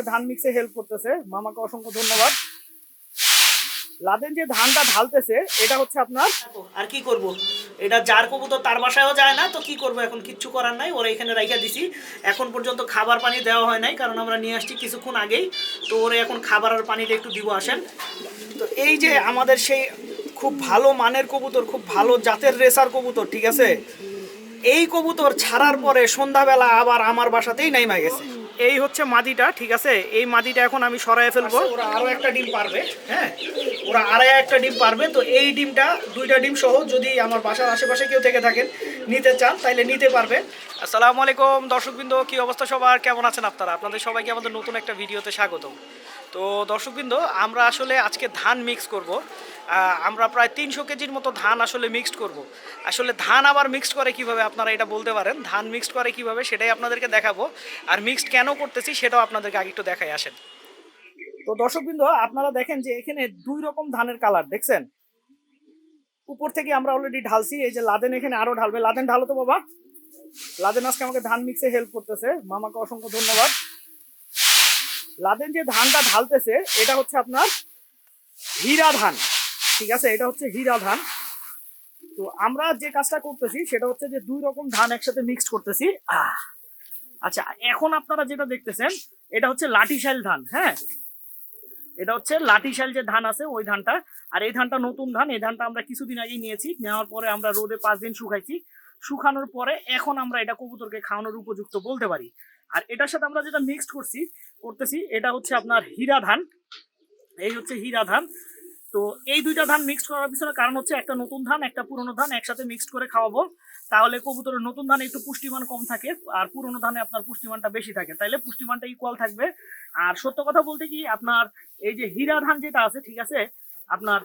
আমাকে ধান মিক্সে হেল্প করতেছে। মামাকে অসংখ্য ধন্যবাদ। লাদেন যে ধানটা ঢালতেছে, এটা হচ্ছে আপনার আর কি করব? এটা যার কবুতর তার বাসায়ও যায় না, তো কি করব? এখন কিচ্ছু করার নাই, ওরা এখানে দিছি। এখন পর্যন্ত খাবার পানি দেওয়া হয় নাই, কারণ আমরা নিয়ে আসছি কিছুক্ষণ আগেই। তো ওরা এখন খাবার আর পানিটা একটু দিব আসেন। তো এই যে আমাদের সেই খুব ভালো মানের কবুতর, খুব ভালো জাতের রেসার কবুতর, ঠিক আছে? এই কবুতর ছাড়ার পরে সন্ধ্যাবেলা আবার আমার বাসাতেই নাইমা গেছে। এই হচ্ছে মাদিটা ঠিক আছে? এই মাদিটা এখন আমি সরাই ফেলব। ওরা আরও একটা ডিম পারবে হ্যাঁ? ওরা আড়াই একটা ডিম পারবে তো এই ডিমটা দুইটা ডিম সহ যদি আমার বাসার আশেপাশে কেউ থেকে থাকেন নিতে চান তাইলে নিতে পারবে। আসসালামু আলাইকুম দর্শকবৃন্দ কি অবস্থা সবার? কেমন আছেন আপনারা? আপনাদের সবাইকে আমাদের নতুন একটা ভিডিওতে স্বাগতম। তো দর্শকবৃন্দ, আমরা আসলে আজকে ধান মিক্স করব। আমরা প্রায় তিনশো কেজির মতো ধান আসলে মিক্সড করব। আসলে ধান আবার মিক্সড করে কীভাবে আপনারা এটা বলতে পারেন? ধান মিক্সড করে কীভাবে সেটাই আপনাদেরকে দেখাবো। আর মিক্সড কেন করতেছি সেটাও আপনাদেরকে আগে একটু দেখাই, আসেন। তো দর্শকবৃন্দ, আপনারা দেখেন যে এখানে দুই রকম ধানের কালার দেখছেন? উপর থেকে আমরা অলরেডি ঢালছি, এই যে লাদেন এখানে আরও ঢালবে। লাদেন ঢালো তো বাবা। লাদেন আজকে আমাকে ধান মিক্সে হেল্প করতেছে। মামাকে অসংখ্য ধন্যবাদ। লাদেন যে ধানটা ঢালতেছে, এটা হচ্ছে আপনার হীরা ধান। ঠিক আছে? এটা হচ্ছে হীরা ধান। তো আমরা যে কাজটা করতেছি, সেটা হচ্ছে যে দুই রকম ধান একসাথে মিক্স করতেছি। আচ্ছা এখন আপনারা যেটা দেখতেছেন, এটা হচ্ছে লাঠিশাইল ধান হ্যাঁ? এটা হচ্ছে লাঠিশাইল যে ধান আছে, ওই ধানটা। আর এই ধানটা নতুন ধান, এই ধানটা আমরা কিছুদিন আগেই নিয়েছি, নেওয়ার পরে আমরা রোদে পাঁচ দিন শুকাইছি। শুকানোর পরে এখন আমরা এটা কবুতরকে খাওয়ানোর উপযুক্ত বলতে পারি। আর এটার সাথে আমরা যেটা মিক্সড করছি, করতেছি, এটা হচ্ছে আপনার হীরা ধান। এই হচ্ছে হীরা ধান। তো এই দুইটা ধান মিক্সড করার পিছনে কারণ হচ্ছে একটা নতুন ধান, একটা পুরনো ধান একসাথে মিক্সড করে খাওয়াবো। তাহলে কবুতরের নতুন ধানে একটু পুষ্টিমান কম থাকে আর পুরনো ধানে আপনার পুষ্টিমানটা বেশি থাকে। তাইলে পুষ্টিমানটা ইকুয়াল থাকবে। আর সত্য কথা বলতে কি, আপনার এই যে হীরা ধান যেটা আছে, ঠিক আছে? আপনার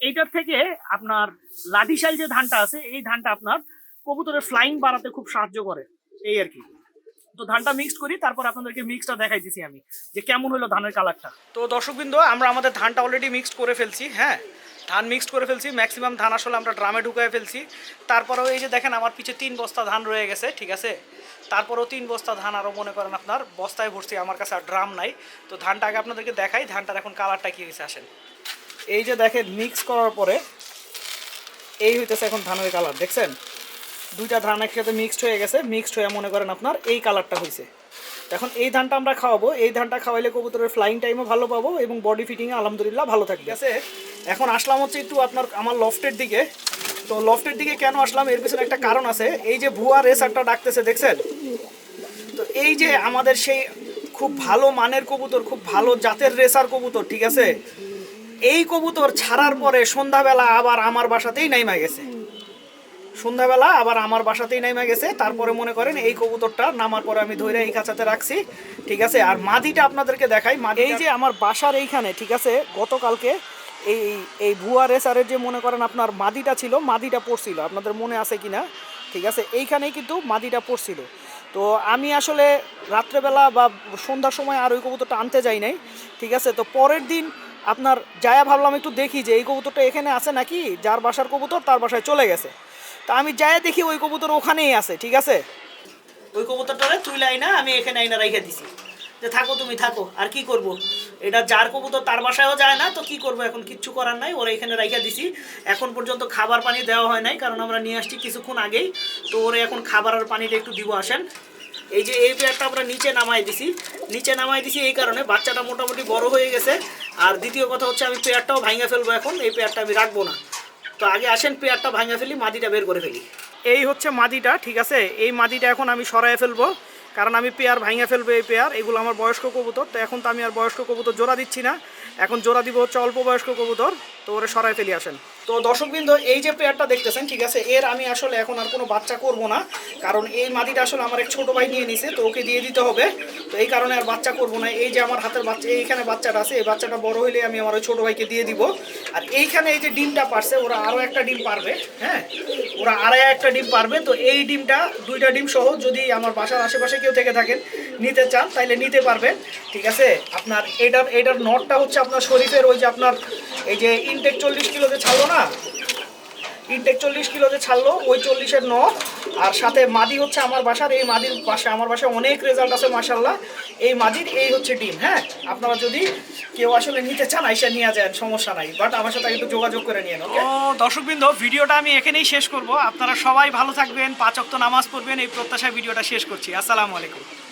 এইটার থেকে আপনার লাঠিশাল যে ধানটা আছে, এই ধানটা আপনার কবুতরের ফ্লাইং বাড়াতে খুব সাহায্য করে। এই আর কি। তো ধানটা মিক্সড করি, তারপর আপনাদেরকে মিক্সটা দেখাই দেখাইতেছি আমি, যে কেমন হলো ধানের কালারটা তো দর্শকবৃন্দ, আমরা আমাদের ধানটা অলরেডি মিক্সড করে ফেলছি হ্যাঁ? ধান মিক্সড করে ফেলছি ম্যাক্সিমাম ধান আসলে আমরা ড্রামে ঢুকায় ফেলছি। তারপরেও এই যে দেখেন, আমার পিছে তিন বস্তা ধান রয়ে গেছে, ঠিক আছে? তারপরেও তিন বস্তা ধান আরও মনে করেন আপনার, বস্তায় ভরছি, আমার কাছে আর ড্রাম নাই। তো ধানটা আগে আপনাদেরকে দেখাই, ধানটার এখন কালারটা কী হয়েছে, আসেন। এই যে দেখেন মিক্স করার পরে এই হইতেছে এখন ধানের কালার দেখছেন? দুইটা ধান একসাথে মিক্সড হয়ে গেছে। মিক্সড হয়ে মনে করেন আপনার এই কালারটা হয়েছে এখন এই ধানটা আমরা খাওয়াবো। এই ধানটা খাওয়াইলে কবুতরের ফ্লাইং টাইমও ভালো পাবো এবং বডি ফিটিংয়ে আলহামদুলিল্লাহ ভালো থাকবে। আছে। এখন আসলাম হচ্ছে একটু আপনার আমার লফটের দিকে। তো লফটের দিকে কেন আসলাম? এর পিছনে একটা কারণ আছে। এই যে ভুয়া রেসারটা ডাকতেছে দেখছেন? তো এই যে আমাদের সেই খুব ভালো মানের কবুতর খুব ভালো জাতের রেসার কবুতর ঠিক আছে? এই কবুতর ছাড়ার পরে সন্ধ্যাবেলা আবার আমার বাসাতেই নাইমা গেছে। সন্ধ্যাবেলা আবার আমার বাসাতেই নেমে গেছে, তারপরে মনে করেন এই কবুতরটা নামার পরে আমি ধরে এই খাঁচাতে রাখছি, ঠিক আছে? আর মাদিটা আপনাদেরকে দেখাই মাদি এই যে আমার বাসার এইখানে, ঠিক আছে? গতকালকে এই এই ভুয়া রেসারের যে মনে করেন আপনার মাদিটা ছিল, মাদিটা পড়ছিল, আপনাদের মনে আছে কি না ঠিক আছে? এইখানেই কিন্তু মাদিটা পড়ছিল। তো আমি আসলে রাত্রেবেলা বা সন্ধ্যার সময় আর ওই কবুতরটা আনতে যাই নাই, ঠিক আছে? তো পরের দিন আপনার যায়া ভাবলাম একটু দেখি যে এই কবুতরটা এখানে আছে নাকি, যার বাসার কবুতর তার বাসায় চলে গেছে। তা আমি যাই দেখি ওই কবুতর ওখানেই আছে, ঠিক আছে? ওই কবুতরটারে তুই আইনা, আমি এখানে আইনা রাইখা দিছি। যে থাকো তুমি, থাকো, আর কি করব? এটা যার কবুতর তার বাসায়ও যায় না, তো কি করব? এখন কিচ্ছু করার নাই, ওরা এখানে রাইখা দিছি। এখন পর্যন্ত খাবার পানি দেওয়া হয় নাই, কারণ আমরা নিয়ে আসছি কিছুক্ষণ আগেই। তো ওরা এখন খাবার আর পানিটা একটু দিব, আসেন। এই যে এই পেয়ারটা আমরা নিচে নামাই দিছি। নিচে নামাই দিছি এই কারণে বাচ্চাটা মোটামুটি বড় হয়ে গেছে। আর দ্বিতীয় কথা হচ্ছে আমি পেয়ারটাও ভাঙা ফেলব এখন, এই পেয়ারটা আমি রাখব না। তো আগে আসেন, পেয়ারটা ভাঙা ফেলি মাদিটা বের করে ফেলি। এই হচ্ছে মাদিটা ঠিক আছে? এই মাদিটা এখন আমি সরাই ফেলব। কারণ আমি পেয়ার ভাঙে ফেলব এই পেয়ার, এগুলো আমার বয়স্ক কবুতর, তো এখন তো আমি আর বয়স্ক কবুতর জোড়া দিচ্ছি না। এখন জোড়া দিব হচ্ছে অল্প বয়স্ক কবুতর, তো ওরা সরাই ফেলি আসেন। তো দর্শকবৃন্দ, এই যে পেয়ারটা দেখতেছেন, ঠিক আছে, এর আমি আসলে এখন আর কোনো বাচ্চা করব না, কারণ এই মাদিটা আসলে আমার এক ছোট ভাই নিয়ে নিছে, তো ওকে দিয়ে দিতে হবে। তো এই কারণে আর বাচ্চা করব না, এই যে আমার হাতের বাচ্চা এইখানে বাচ্চাটা আছে, এই বাচ্চাটা বড় হইলে আমি আমার ওই ছোট ভাইকে দিয়ে দিব। আর এইখানে এই যে ডিমটা পারছে, ওরা আরও একটা ডিম পারবে হ্যাঁ? ওরা আড়াই একটা ডিম পারবে, তো এই ডিমটা, দুইটা ডিম সহ যদি আমার বাসার আশেপাশে কেউ থেকে থাকেন, নিতে চান, তাইলে নিতে পারবেন, ঠিক আছে? আপনার এটার এটার নটটা হচ্ছে আপনার শরীফের ওই যে আপনার এই যে ইনটেক চল্লিশ কিলো যে ছাড়লো না ইনটেক চল্লিশ কিলো যে ছাড়লো, ওই চল্লিশের ন আর সাথে মাদি হচ্ছে আমার বাসার, এই মাদির বাসায় আমার বাসায় অনেক রেজাল্ট আছে মাসাল্লাহ এই মাদির, এই হচ্ছে ডিম হ্যাঁ? আপনারা যদি কেউ আসলে নিতে চান, আইসা নিয়ে যান, সমস্যা নাই। বাট আমার সাথে একটু যোগাযোগ করে নিয়ে ওকে দর্শকবৃন্দ, ভিডিওটা আমি এখানেই শেষ করব। আপনারা সবাই ভালো থাকবেন, পাঁচ অক্ত নামাজ পড়বেন, এই প্রত্যাশায় ভিডিওটা শেষ করছি। আসসালামু আলাইকুম।